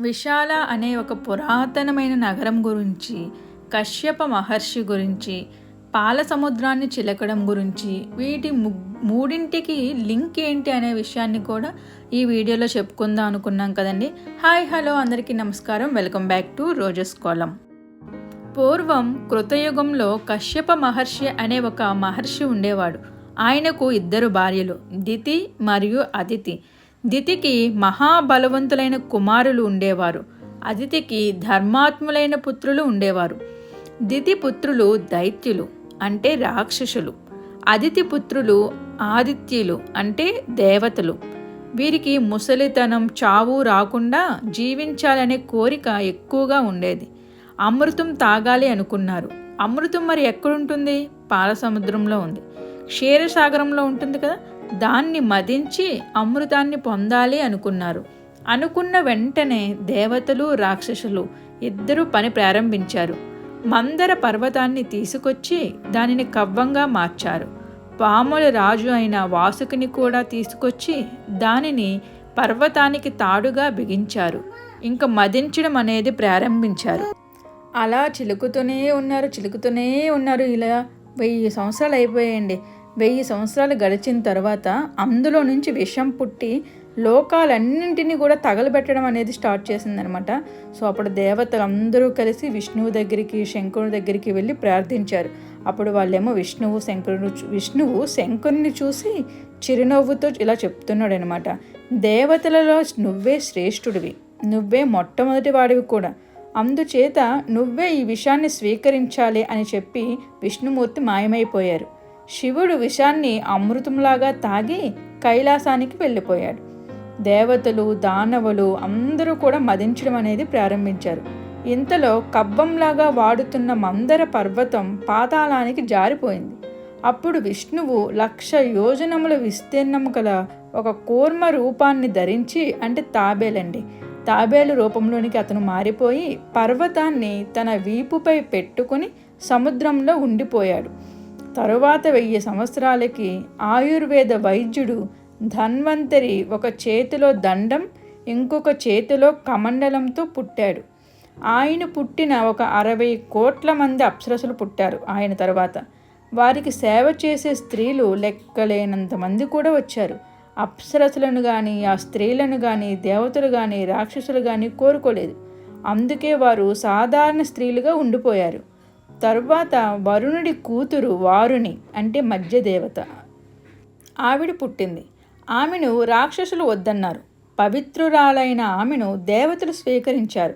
విశాల అనే ఒక పురాతనమైన నగరం గురించి కశ్యప మహర్షి గురించి పాల సముద్రాన్ని చిలకడం గురించి వీటి మూడింటికి లింక్ ఏంటి అనే విషయాన్ని కూడా ఈ వీడియోలో చెప్పుకుందాం అనుకున్నాం కదండి. హాయ్ హలో అందరికీ నమస్కారం. Welcome back to Roses Kolam. పూర్వం కృతయుగంలో కశ్యప మహర్షి అనే ఒక మహర్షి ఉండేవాడు. ఆయనకు ఇద్దరు భార్యలు దితి మరియు అదితి. దితికి మహాబలవంతులైన కుమారులు ఉండేవారు. అదితికి ధర్మాత్ములైన పుత్రులు ఉండేవారు. దితి పుత్రులు దైత్యులు అంటే రాక్షసులు. అదితి పుత్రులు ఆదిత్యులు అంటే దేవతలు. వీరికి ముసలితనం చావు రాకుండా జీవించాలనే కోరిక ఎక్కువగా ఉండేది. అమృతం తాగాలి అనుకున్నారు. అమృతం మరి ఎక్కడుంటుంది? పాల సముద్రంలో ఉంది. క్షీరసాగరంలో ఉంటుంది కదా? దాన్ని మదించి అమృతాన్ని పొందాలి అనుకున్నారు. అనుకున్న వెంటనే దేవతలు రాక్షసులు ఇద్దరూ పని ప్రారంభించారు. మందర పర్వతాన్ని తీసుకొచ్చి దానిని కవ్వంగా మార్చారు. పాముల రాజు అయిన వాసుకిని కూడా తీసుకొచ్చి దానిని పర్వతానికి తాడుగా బిగించారు. ఇంకా మదించడం అనేది ప్రారంభించారు. అలా చిలుకుతూనే ఉన్నారు చిలుకుతూనే ఉన్నారు. ఇలా వెయ్యి సంవత్సరాలు అయిపోయాయండి. వెయ్యి సంవత్సరాలు గడిచిన తర్వాత అందులో నుంచి విషం పుట్టి లోకాలన్నింటినీ కూడా తగలబెట్టడం అనేది స్టార్ట్ చేసిందనమాట. సో అప్పుడు దేవతలు అందరూ కలిసి విష్ణువు దగ్గరికి శంకరుని దగ్గరికి వెళ్ళి ప్రార్థించారు. అప్పుడు వాళ్ళేమో విష్ణువు శంకరుడు విష్ణువు శంకరుని చూసి చిరునవ్వుతో ఇలా చెప్తున్నాడు అనమాట దేవతలలో నువ్వే శ్రేష్ఠుడివి నువ్వే మొట్టమొదటి వాడివి కూడా. అందుచేత నువ్వే ఈ విషయాన్ని స్వీకరించాలి అని చెప్పి విష్ణుమూర్తి మాయమైపోయారు. శివుడు విషాన్ని అమృతంలాగా తాగి కైలాసానికి వెళ్ళిపోయాడు. దేవతలు దానవులు అందరూ కూడా మదించడం అనేది ప్రారంభించారు. ఇంతలో కబ్బంలాగా వాడుతున్న మందర పర్వతం పాతాళానికి జారిపోయింది. అప్పుడు విష్ణువు లక్ష యోజనముల విస్తీర్ణం గల ఒక కూర్మ రూపాన్ని ధరించి అంటే తాబేలండి. తాబేలు రూపంలోనికి అతను మారిపోయి పర్వతాన్ని తన వీపుపై పెట్టుకుని సముద్రంలో ఉండిపోయాడు. తరువాత వెయ్యి సంవత్సరాలకి ఆయుర్వేద వైద్యుడు ధన్వంతరి ఒక చేతిలో దండం ఇంకొక చేతిలో కమండలంతో పుట్టాడు. ఆయన పుట్టిన ఒక అరవై కోట్ల మంది అప్సరసులు పుట్టారు ఆయన తర్వాత. వారికి సేవ చేసే స్త్రీలు లెక్కలేనంత మంది కూడా వచ్చారు. అప్సరసులను కానీ ఆ స్త్రీలను కానీ దేవతలు కానీ రాక్షసులు కానీ కోరుకోలేదు. అందుకే వారు సాధారణ స్త్రీలుగా ఉండిపోయారు. తరువాత వరుణుడి కూతురు వారుని అంటే మధ్య దేవత ఆవిడ పుట్టింది. ఆమెను రాక్షసులు వద్దన్నారు. పవిత్రురాలైన ఆమెను దేవతలు స్వీకరించారు.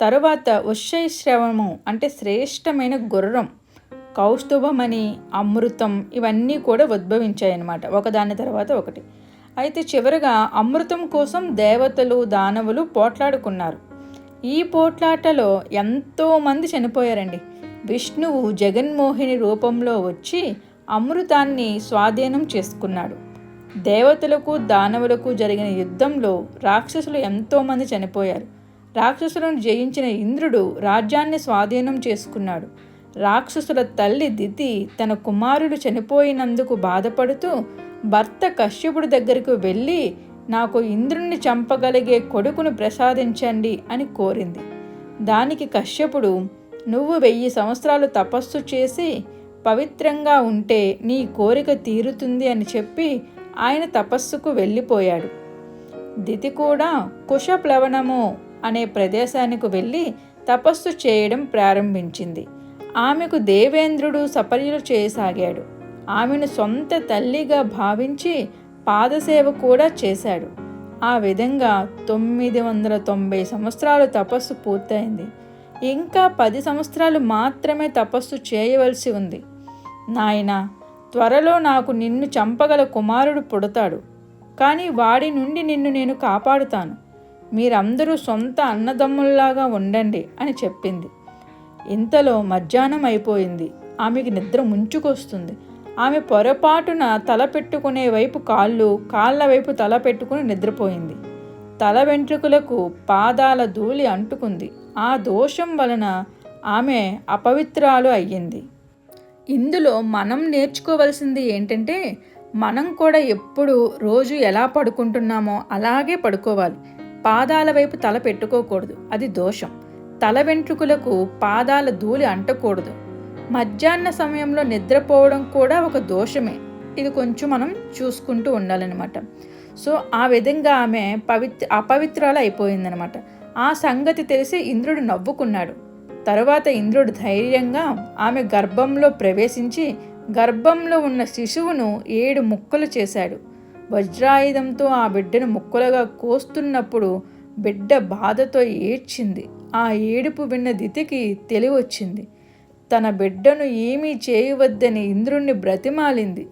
తరువాత ఉషైశ్రవము అంటే శ్రేష్టమైన గుర్రం కౌస్తుభమని అమృతం ఇవన్నీ కూడా ఉద్భవించాయన్నమాట. ఒకదాని తర్వాత ఒకటి. అయితే చివరగా అమృతం కోసం దేవతలు దానవులు పోట్లాడుకున్నారు. ఈ పోట్లాటలో ఎంతోమంది చనిపోయారండి. విష్ణువు జగన్మోహిని రూపంలో వచ్చి అమృతాన్ని స్వాధీనం చేసుకున్నాడు. దేవతలకు దానవులకు జరిగిన యుద్ధంలో రాక్షసులు ఎంతోమంది చనిపోయారు. రాక్షసులను జయించిన ఇంద్రుడు రాజ్యాన్ని స్వాధీనం చేసుకున్నాడు. రాక్షసుల తల్లి దితి తన కుమారుడు చనిపోయినందుకు బాధపడుతూ భర్త కశ్యపుడి దగ్గరకు వెళ్ళి నాకు ఇంద్రుణ్ణి చంపగలిగే కొడుకును ప్రసాదించండి అని కోరింది. దానికి కశ్యపుడు నువ్వు వెయ్యి సంవత్సరాలు తపస్సు చేసి పవిత్రంగా ఉంటే నీ కోరిక తీరుతుంది అని చెప్పి ఆయన తపస్సుకు వెళ్ళిపోయాడు. దితి కూడా కుషప్లవనము అనే ప్రదేశానికి వెళ్ళి తపస్సు చేయడం ప్రారంభించింది. ఆమెకు దేవేంద్రుడు సపర్యలు చేయసాగాడు. ఆమెను సొంత తల్లిగా భావించి పాదసేవ కూడా చేశాడు. ఆ విధంగా తొమ్మిది వందల తొంభై సంవత్సరాలు తపస్సు పూర్తయింది. ఇంకా పది సంవత్సరాలు మాత్రమే తపస్సు చేయవలసి ఉంది. నాయన త్వరలో నాకు నిన్ను చంపగల కుమారుడు పుడతాడు. కానీ వాడి నుండి నిన్ను నేను కాపాడుతాను. మీరందరూ సొంత అన్నదమ్ముల్లాగా ఉండండి అని చెప్పింది. ఇంతలో మధ్యాహ్నం అయిపోయింది. ఆమెకి నిద్ర ముంచుకొస్తుంది. ఆమె పొరపాటున తల పెట్టుకునే వైపు కాళ్ళు కాళ్ళ వైపు తల పెట్టుకుని నిద్రపోయింది. తల వెంట్రుకలకు పాదాల ధూళి అంటుకుంది. ఆ దోషం వలన ఆమె అపవిత్రాలు అయ్యింది. ఇందులో మనం నేర్చుకోవలసింది ఏంటంటే మనం కూడా ఎప్పుడు రోజు ఎలా పడుకుంటున్నామో అలాగే పడుకోవాలి. పాదాల వైపు తల పెట్టుకోకూడదు. అది దోషం. తల వెంట్రుకలకు పాదాల ధూళి అంటకూడదు. మధ్యాహ్న సమయంలో నిద్రపోవడం కూడా ఒక దోషమే. ఇది కొంచెం మనం చూసుకుంటూ ఉండాలన్నమాట. సో ఆ విధంగా ఆమె పవిత్ర అపవిత్రాలు అయిపోయిందనమాట ఆ సంగతి తెలిసి ఇంద్రుడు నవ్వుకున్నాడు. తరువాత ఇంద్రుడు ధైర్యంగా ఆమె గర్భంలో ప్రవేశించి గర్భంలో ఉన్న శిశువును ఏడు ముక్కలు చేశాడు. వజ్రాయుధంతో ఆ బిడ్డను ముక్కలుగా కోస్తున్నప్పుడు బిడ్డ బాధతో ఏడ్చింది. ఆ ఏడుపు విన్న దితికి తెలివొచ్చింది. తన బిడ్డను ఏమీ చేయవద్దని ఇంద్రుణ్ణి బ్రతిమాలింది.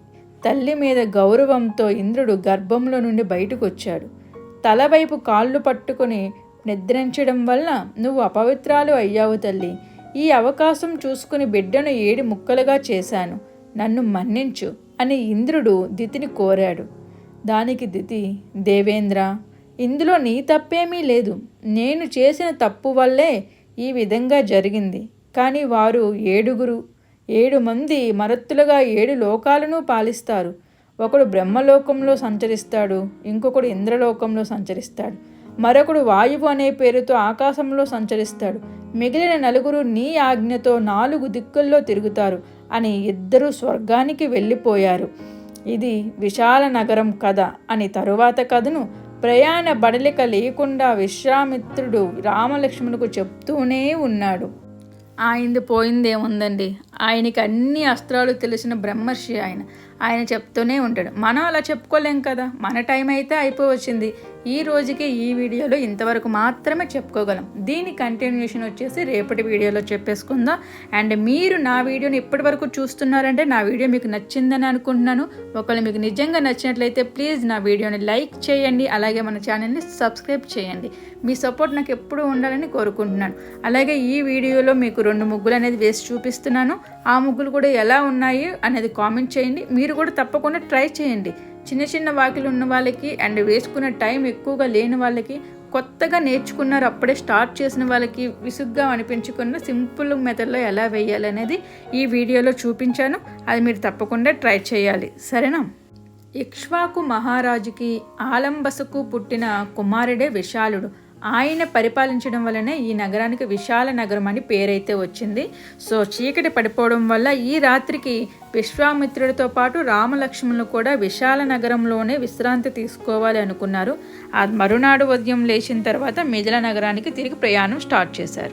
తల్లి మీద గౌరవంతో ఇంద్రుడు గర్భంలో నుండి బయటకొచ్చాడు. తలవైపు కాళ్ళు పట్టుకొని నిద్రించడం వల్ల నువ్వు అపవిత్రాలు అయ్యావు తల్లి. ఈ అవకాశం చూసుకుని బిడ్డను ఏడు ముక్కలుగా చేశాను. నన్ను మన్నించు అని ఇంద్రుడు దితిని కోరాడు. దానికి దితి దేవేంద్ర ఇందులో నీ తప్పేమీ లేదు. నేను చేసిన తప్పు వల్లే ఈ విధంగా జరిగింది. కానీ వారు ఏడుగురు ఏడు మంది మరత్తులుగా ఏడు లోకాలను పాలిస్తారు. ఒకడు బ్రహ్మలోకంలో సంచరిస్తాడు ఇంకొకడు ఇంద్రలోకంలో సంచరిస్తాడు. మరొకడు వాయువు అనే పేరుతో ఆకాశంలో సంచరిస్తాడు. మిగిలిన నలుగురు నీ ఆజ్ఞతో నాలుగు దిక్కుల్లో తిరుగుతారు అని ఇద్దరు స్వర్గానికి వెళ్ళిపోయారు. ఇది విశాల నగరం కథ అని తరువాత కథను ప్రయాణ బడలిక లేకుండా విశ్వామిత్రుడు రామలక్ష్మణుకు చెప్తూనే ఉన్నాడు. ఆయనది పోయిందేముందండి? ఆయనకి అన్ని అస్త్రాలు తెలిసిన బ్రహ్మర్షి ఆయన. ఆయన చెప్తూనే ఉంటాడు. మనం అలా చెప్పుకోలేం కదా? మన టైం అయితే అయిపోవచ్చింది. ఈ రోజుకి ఈ వీడియోలో ఇంతవరకు మాత్రమే చెప్పుకోగలం. దీని కంటిన్యూషన్ వచ్చేసి రేపటి వీడియోలో చెప్పేసుకుందాం. అండ్ మీరు నా వీడియోని ఇప్పటి వరకు చూస్తున్నారంటే నా వీడియో మీకు నచ్చిందని అనుకుంటున్నాను. ఒకవేళ మీకు నిజంగా నచ్చినట్లయితే ప్లీజ్ నా వీడియోని లైక్ చేయండి. అలాగే మన ఛానల్ని సబ్స్క్రైబ్ చేయండి. మీ సపోర్ట్ నాకు ఎప్పుడూ ఉండాలని కోరుకుంటున్నాను. అలాగే ఈ వీడియోలో మీకు రెండు ముగ్గులు అనేది వేసి చూపిస్తున్నాను. ఆ ముగ్గులు కూడా ఎలా ఉన్నాయి అనేది కామెంట్ చేయండి. మీరు కూడా తప్పకుండా ట్రై చేయండి. చిన్న చిన్న వాకిలు ఉన్న వాళ్ళకి అండ్ వేసుకునే టైం ఎక్కువగా లేని వాళ్ళకి కొత్తగా నేర్చుకున్నారు అప్పుడే స్టార్ట్ చేసిన వాళ్ళకి విసుగ్గా అనిపించుకున్న సింపుల్ మెథడ్లో ఎలా వేయాలి అనేది ఈ వీడియోలో చూపించాను. అది మీరు తప్పకుండా ట్రై చేయాలి. సరేనా? ఇక్ష్వాకు మహారాజుకి ఆలంబసకు పుట్టిన కుమారుడే విశాలుడు. ఆయన పరిపాలించడం వలనే ఈ నగరానికి విశాల నగరం అని పేరైతే వచ్చింది. సో చీకటి పడిపోవడం వల్ల ఈ రాత్రికి విశ్వామిత్రుడితో పాటు రామలక్ష్మణులు కూడా విశాల నగరంలోనే విశ్రాంతి తీసుకోవాలి అనుకున్నారు. ఆ మరునాడు ఉదయం లేచిన తర్వాత మిథిల నగరానికి తిరిగి ప్రయాణం స్టార్ట్ చేశారు.